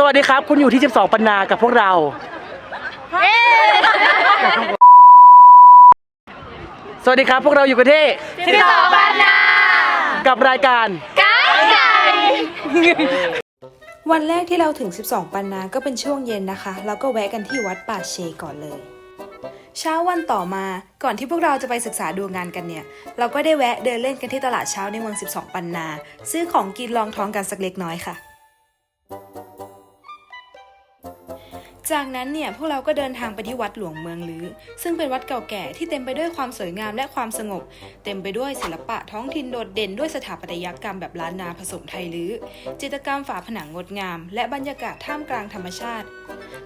สวัสดีครับ คุณอยู่ที่ 12 ปันนากับพวกเรา สวัสดีครับ พวกเราอยู่กันที่สิบสองปันนากับรายการก้าวไก่วันแรกที่เราถึง 12 ปันนาก็เป็นช่วงเย็นนะคะเราก็แวะกันที่วัดป่าเชก่อนเลย เช้าวันต่อมา ก่อนที่พวกเราจะไปศึกษาดูงานกันเนี่ย เราก็ได้แวะเดินเล่นกันที่ตลาดเช้าในเมือง 12 ปันนา ซื้อของกินรองท้องกันสักเล็กน้อยค่ะ จากนั้นเนี่ยพวกเราก็เดินทางไปที่วัดหลวงเมืองลือ ซึ่งเป็นวัดเก่าแก่ที่เต็มไปด้วยความสวยงามและความสงบ เต็มไปด้วยศิลปะท้องถิ่นโดดเด่นด้วยสถาปัตยกรรมแบบล้านนาผสมไทยลือ จิตรกรรมฝาผนังงดงาม และบรรยากาศท่ามกลางธรรมชาติ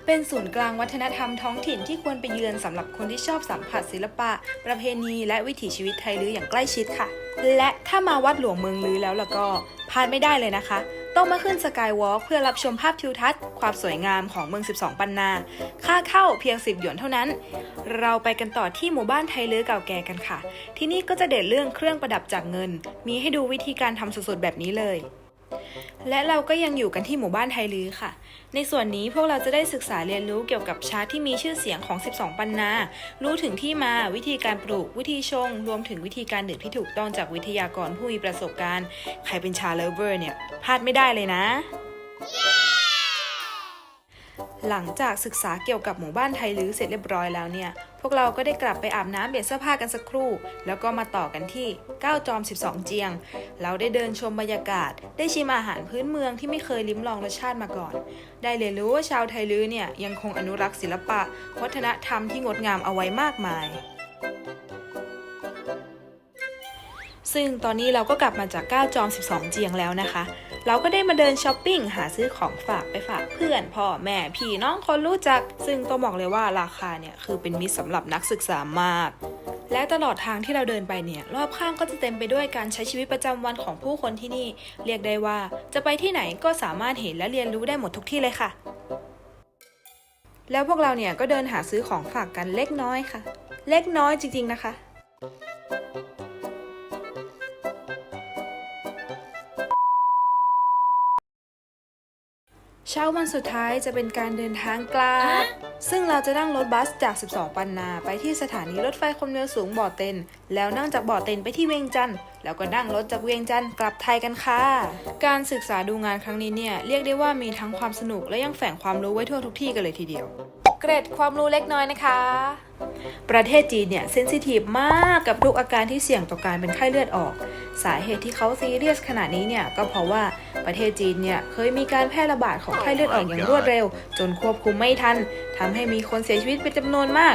เป็นศูนย์กลางวัฒนธรรมท้องถิ่นที่ควรไปเยือนสำหรับคนที่ชอบสัมผัสศิลปะ ประเพณี และวิถีชีวิตไทยลืออย่างใกล้ชิดค่ะ และถ้ามาวัดหลวงเมืองลือแล้วล่ะก็พลาดไม่ได้เลยนะคะ ต้องมาขึ้นสกายวอล์กเพื่อรับชมภาพทิวทัศน์ ความสวยงามของเมือง 12 ปันนา ค่าเข้าเพียง 10 หยวนเท่านั้น เราไปกันต่อที่หมู่บ้านไทยลือเก่าแก่กันค่ะ ที่นี่ก็จะเด่นเรื่องเครื่องประดับจากเงิน มีให้ดูวิธีการทำสดๆแบบนี้เลย และเราก็ยังอยู่กันที่หมู่บ้านไทยลือค่ะ ในส่วนนี้พวกเราจะได้ศึกษาเรียนรู้เกี่ยวกับชาที่มีชื่อเสียงของ 12 ปันนา รู้ถึงที่มาวิธีการปลูก วิธีชง รวมถึงวิธีการดื่มที่ถูกต้องจากวิทยากรผู้มีประสบการณ์ ใครเป็นชาเลเวอร์เนี่ยพลาดไม่ได้เลยนะ หลังจากศึกษาเกี่ยวกับหมู่บ้านไทยลื้อเสร็จเรียบร้อยแล้วเนี่ย พวกเราก็ได้กลับไปอาบน้ำเปลี่ยนเสื้อผ้ากันสักครู่ แล้วก็มาต่อกันที่ 9 จอม 12 เจียง เราได้เดินชมบรรยากาศ ได้ชิมอาหารพื้นเมืองที่ไม่เคยลิ้มลองรสชาติมาก่อน ได้เรียนรู้ว่าชาวไทยลื้อเนี่ยยังคงอนุรักษ์ศิลปะ วัฒนธรรมที่งดงามเอาไว้มากมาย ซึ่งตอนนี้เราก็กลับมาจาก 9 จอม 12 เจียงแล้วนะคะ เราก็ได้มาเดินช้อปปิ้งหาซื้อของฝากไปฝากเพื่อนพ่อแม่พี่น้องคนรู้จัก ซึ่งต้องบอกเลยว่าราคาเนี่ยคือเป็นมิตรสำหรับนักศึกษามาก และตลอดทางที่เราเดินไปเนี่ยรอบข้างก็จะเต็มไปด้วยการใช้ชีวิตประจำวันของผู้คนที่นี่ เรียกได้ว่าจะไปที่ไหนก็สามารถเห็นและเรียนรู้ได้หมดทุกที่เลยค่ะ แล้วพวกเราเนี่ยก็เดินหาซื้อของฝากกันเล็กน้อยค่ะ เล็กน้อยจริงๆนะคะ เช้าวันสุดท้ายจะเป็นการเดินทางกลับซึ่งเราจะนั่งรถบัสจาก 12 ปันนาไปที่สถานีรถไฟความเร็วสูงบ่อเต็น แล้วนั่งจากบ่อเต็นไปที่เวียงจันทร์ แล้วก็นั่งรถจากเวียงจันทร์กลับไทยกันค่ะ การศึกษาดูงานครั้งนี้เนี่ยเรียกได้ว่ามีทั้งความสนุกและยังแฝงความรู้ไว้ทั่วทุกที่กันเลยทีเดียว เกร็ดความรู้เล็กน้อยนะคะ ประเทศจีนเนี่ยเซนซิทีฟมากกับทุกอาการที่เสี่ยงต่อการเป็นไข้เลือดออก สาเหตุที่เขาซีเรียสขนาดนี้เนี่ยก็เพราะว่าประเทศจีนเนี่ยเคยมีการแพร่ระบาดของไข้เลือดออกอย่างรวดเร็ว จนควบคุมไม่ทันทำให้มีคนเสียชีวิตเป็นจำนวนมาก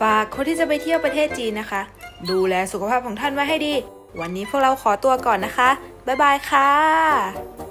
ฝากคนที่จะไปเที่ยวประเทศจีนนะคะ ดูแลสุขภาพของท่านไว้ให้ดี วันนี้พวกเราขอตัวก่อนนะคะบ๊ายบายค่ะ